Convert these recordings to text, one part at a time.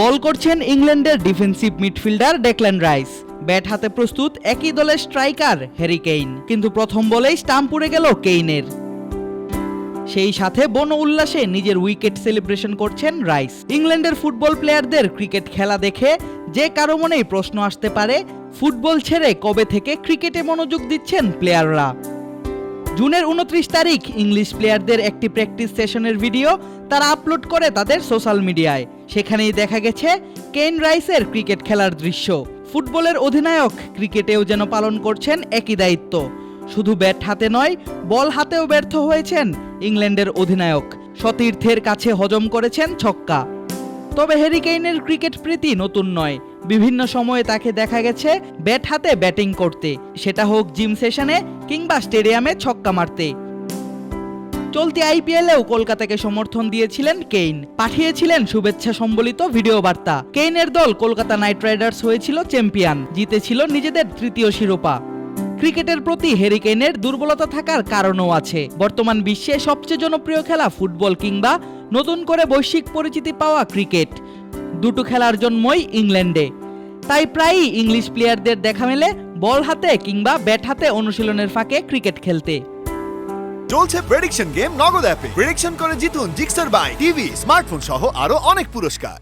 বল করছেন ইংল্যান্ডের defensive midfielder Declan Rice. Bat হাতে প্রস্তুত একই দলের স্ট্রাইকার হ্যারি কেইন। কিন্তু প্রথম বলেই স্টাম্প উড়ে গেল কেইনের। সেই সাথে বন উল্লাসে নিজের উইকেট সেলিব্রেশন করছেন রাইস। ইংল্যান্ডের ফুটবল প্লেয়ারদের ক্রিকেট খেলা দেখে যে কারও মনেই প্রশ্ন আসতে পারে, ফুটবল ছেড়ে কবে থেকে ক্রিকেটে মনোযোগ দিচ্ছেন প্লেয়াররা? জুনের উনত্রিশ তারিখ ইংলিশ প্লেয়ারদের একটি প্র্যাকটিস সেশনের ভিডিও তারা আপলোড করে তাদের সোশ্যাল মিডিয়ায়। সেখানেই দেখা গেছে কেন রাইসের ক্রিকেট খেলার দৃশ্য। ফুটবলের অধিনায়ক ক্রিকেটেও যেন পালন করছেন একই দায়িত্ব। শুধু ব্যাট হাতে নয়, বল হাতেও ব্যর্থ হয়েছেন ইংল্যান্ডের অধিনায়ক। সতীর্থের কাছে হজম করেছেন ছক্কা। তবে হ্যারি ক্রিকেট প্রীতি নতুন নয়। বিভিন্ন সময়ে তাকে দেখা গেছে ব্যাট হাতে ব্যাটিং করতে। সেটা হোক জিম সেশনে কিংবা স্টেডিয়ামে ছক্কা মারতে। চলতি আইপিএলেও কলকাতাকে সমর্থন দিয়েছিলেন কেইন। পাঠিয়েছিলেন শুভেচ্ছা সম্বলিত ভিডিও বার্তা। কেইনের দল কলকাতা নাইট রাইডার্স হয়েছিল চ্যাম্পিয়ন, জিতেছিল নিজেদের তৃতীয় শিরোপা। ক্রিকেটের প্রতি হ্যারি কেইনের দুর্বলতা থাকার কারণও আছে। বর্তমান বিশ্বে সবচেয়ে জনপ্রিয় খেলা ফুটবল কিংবা নতুন করে বৈশ্বিক পরিচিতি পাওয়া ক্রিকেট। দুটো খেলার জন্মই ইংল্যান্ডে। তাই প্রায়ই ইংলিশ প্লেয়ারদের দেখা মেলে বল হাতে কিংবা ব্যাট হাতে অনুশীলনের ফাঁকে ক্রিকেট খেলতে। চলছে প্রেডিকশন গেম নগদ অ্যাপে প্রেডিকশন করে জিতুন জিক্সার বাই টিভি স্মার্টফোন সহ আরও অনেক পুরস্কার।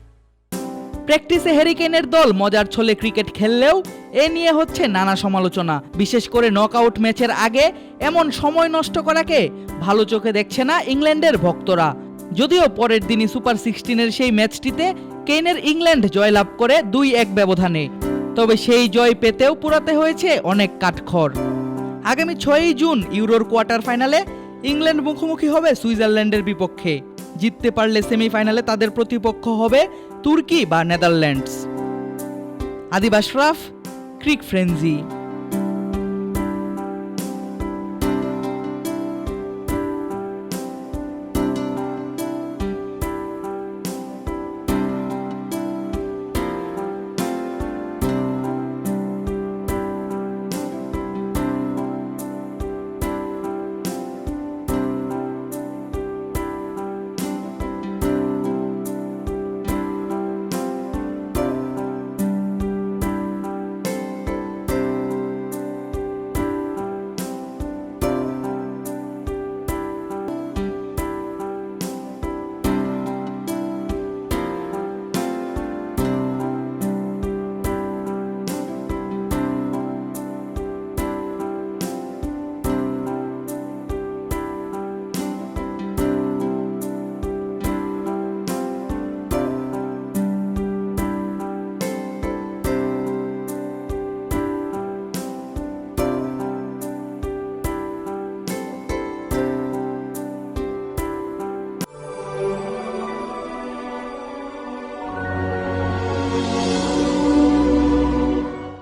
প্র্যাকটিসে হ্যারিকেনের দল মজার ছলে ক্রিকেট খেললেও এ নিয়ে হচ্ছে নানা সমালোচনা। বিশেষ করে নকআউট ম্যাচের আগে এমন সময় নষ্ট করাকে ভালো চোখে দেখছে না ইংল্যান্ডের ভক্তরা। যদিও পরের দিনই সুপার সিক্সটিনের সেই ম্যাচটিতে কেইনের ইংল্যান্ড জয়লাভ করে দুই এক ব্যবধানে। তবে সেই জয় পেতেও পুরাতে হয়েছে অনেক কাঠখড়। আগামী ছয়ই জুন ইউরোর কোয়ার্টার ফাইনালে ইংল্যান্ড মুখোমুখি হবে সুইজারল্যান্ডের বিপক্ষে। জিততে পারলে সেমিফাইনালে তাদের প্রতিপক্ষ হবে তুর্কি বা Netherlands. Adib Ashraf cric frenzy